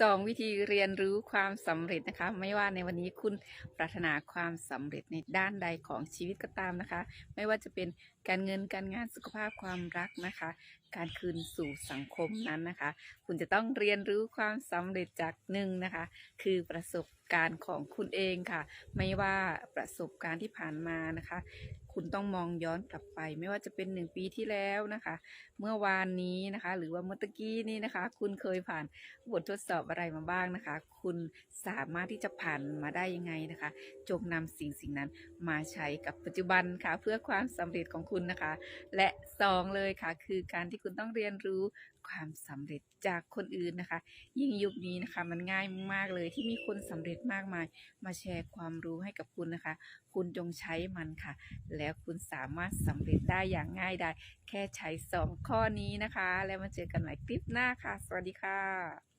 สองวิธีเรียนรู้ความสำเร็จนะคะ ไม่ว่าในวันนี้คุณปรารถนาความสำเร็จในด้านใดของชีวิตก็ตามนะคะ ไม่ว่าจะเป็นการเงินการงานสุขภาพความรักนะคะ การคืนสู่สังคมนั้นนะคะ คุณจะต้องเรียนรู้ความสำเร็จจากหนึ่งนะคะ คือประสบการณ์ของคุณเองค่ะ ไม่ว่าประสบการณ์ที่ผ่านมานะคะ คุณต้องมองย้อนกลับไป ไม่ว่าจะเป็นหนึ่งปีที่แล้วนะคะ เมื่อวานนี้นะคะ หรือว่าเมื่อตะกี้นี้นะคะ คุณเคยผ่านบททดสอบอะไรมาบ้างนะคะ คุณสามารถที่จะผ่านมาได้ยังไงนะคะ จงนำสิ่งสิ่งนั้นมาใช้กับปัจจุบันค่ะ เพื่อความสำเร็จของคุณนะคะ และสองเลยค่ะ คือการที่คุณต้องเรียนรู้ความสำเร็จจากคนอื่นนะคะ ยิ่งยุคนี้นะคะ มันง่ายมากเลยที่มีคนสำเร็จมากมาย มาแชร์ความรู้ให้กับคุณนะคะ คุณจงใช้มันค่ะ แล้วคุณสามารถสำเร็จได้อย่างง่ายดายแค่ใช้สองข้อนี้นะคะ แล้วมาเจอกันใหม่คลิปหน้าค่ะ สวัสดีค่ะ